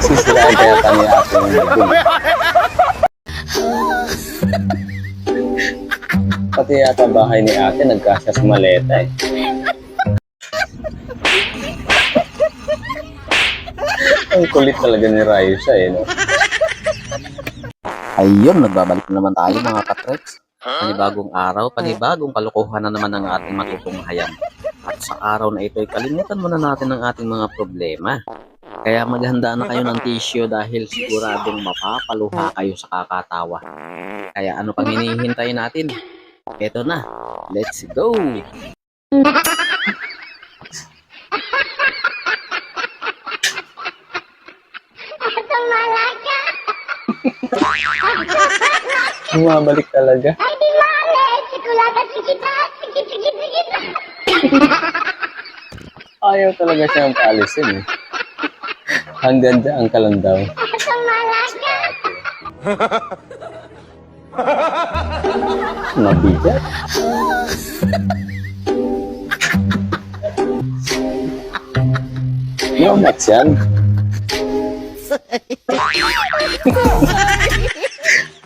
Sisiraan kaya kami ate. Pati yata bahay ni ate nagkasya sa maleta eh. Ang kulit talaga ni Rayusa eh. No? Ayun, nagbabalik na naman tayo mga katreks. Panibagong araw, panibagong kalokohan na naman ang ating matutunghayan. At sa araw na ito, ay kalimutan muna natin ang ating mga problema. Kaya maghanda na kayo ng tissue dahil siguradong mapapaluha kayo sa kakatawa. Kaya ano pang hinihintay natin? Eto na, let's go! Bumabalik talaga. Ayaw talaga siyang paalisin eh. Hanggang dyan ka lang daw. Mabigat. Yung mats yan.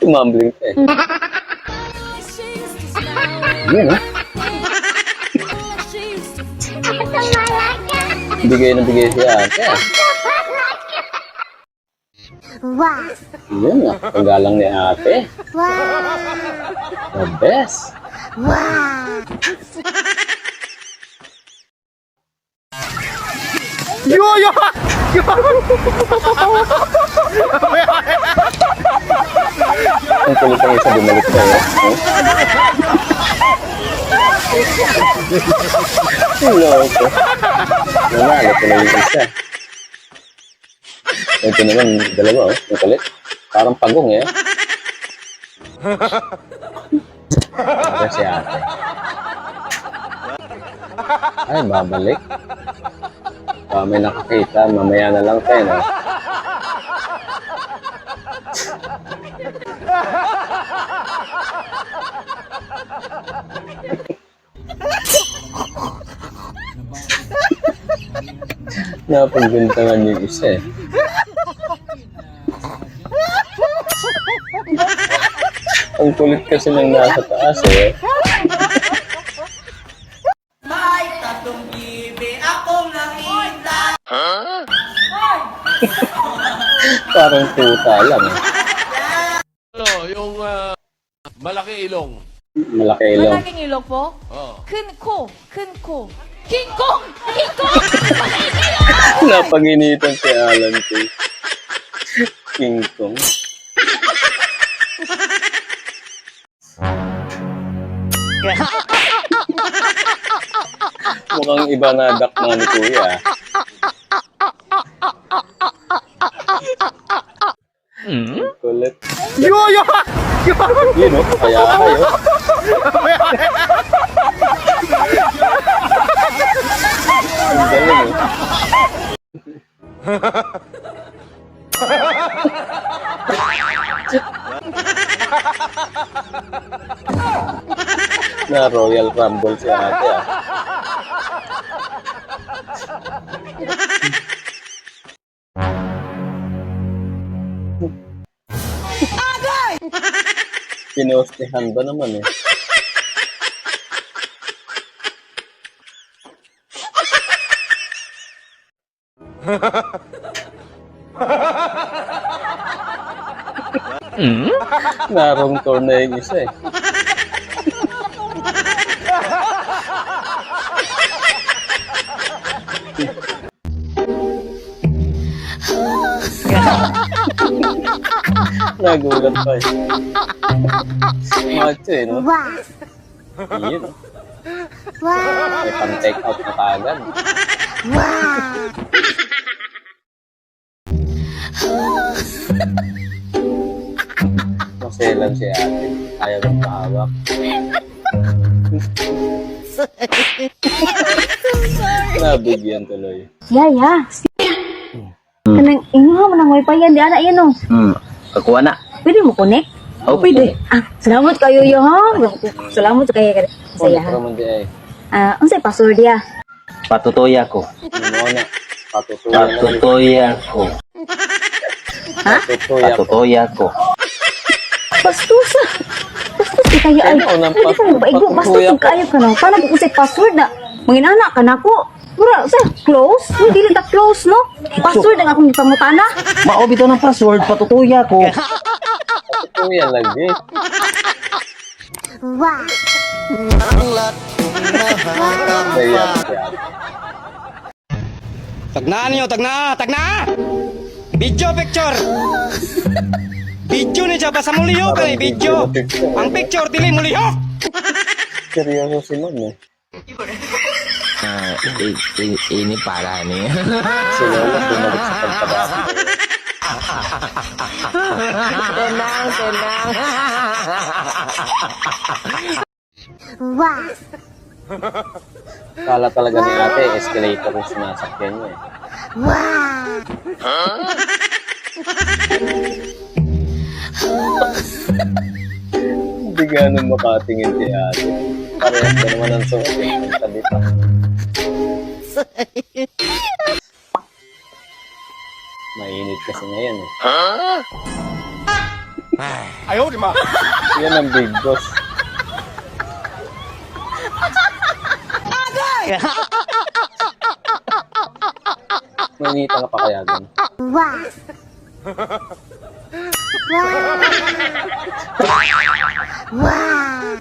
Tumambling ka eh. Yan ah. Bigay na bigay siya ate ah. Wow! Yun. Paggalang ni ate. Wow! The best. Wow! Ang kulit ang isa bumalik eh. Loko. Nanalo ko na yung isa. Ito naman, dalawa oh. Ang kulit. Parang pagong eh. Para si ate. Ay, babalik. Baka may nakakita, mamaya na lang tayo, no? Napagbintangan yung isa eh. Ang kulit kasi ng nasa taas eh. May tatlong bibi akong nakita. Parang tuta lang eh. Ano, yung ah, malaki ilong. Malaki ilong. malaking ilong po, Oh. 큰 코, 큰 코, king kong, king kong, Napanginitan si Alan K. King Kong. Mukhang iba na dak mga ni Kuya. Hmm? Kulit. Yo, yo! Yun o, kaya kayo. Ang galing eh. Na Royal Rumble si ate ah. Pinostihan ba naman eh? Narong tour na yung isa eh. Nagulat pa eh. Macho eh, no? Wow! Yun. Wow! May pang-take out na kagad. Wow! Maselan si ate. Ayaw ng pahawak. Nabigyan tuloy. Yaya. Kanang inyo mo nang wifi yan di ana yan oh. Hmm. Kakuha na. Pwede mo connect? Oh, pwede. Ah, salamat kayo yo ha. Salamat kayo kay saya ha. Ah, unsay password ya? Patutoya ko. Ano. Patutoya ko. Ko. Patutoya ko. Bastos. Bastos di kayo ay. Ano, nang Hindi ka magpaigo. Bastos patutuya di kayo ka na. Paano kung unsay password na? Manginana ka na ko. Mura, sa close? Uy, dili ta close, no? Password ang akong pangutana. Mao bitaw ng password, patutoya ko. Patutuyan lagi. Wow. Kaya siya. Tagna niyo, tagna, tagna! Video picture! Video ni Jaba sa muliho kay video. Ang picture dili muliho. Seryoso si Ma'am eh. ini parah nih. Si Lola bumalik sa pagkabata. tenang, tenang. Wow. Kala talaga ni ate, escalator yung sinasakyan niya eh. Wow. Hindi ganun makatingin si ate. Parehas ka naman ang. Ang tabi pa. Mainit kasi ngayon eh. Ayaw, di ma. Yan ang big boss. Mainita ka pa kaya dun? Wow. Wow.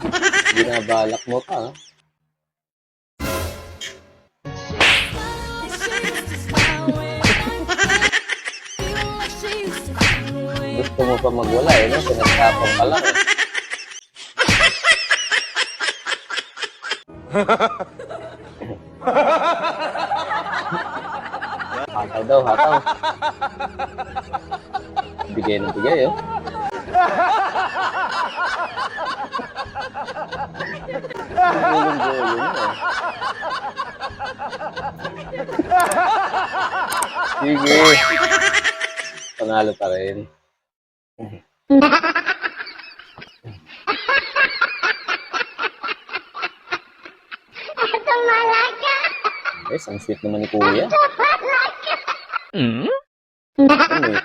Binabalak mo pa ha? Gusto mo pa magwala eh, no? Pinagtapon ka lang eh. hataw daw, hataw. Bigay ng bigay, oh. Gulong-gulong mo, eh. Sige. Panalo pa rin. Guys, ang sweet naman ni Kuya. Hmm? May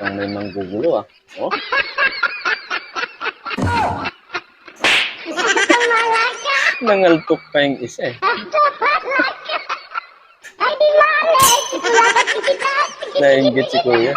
kang may manggugulo ah. Oh? Nangaltok pa yung isa eh. Nainggit si Kuya.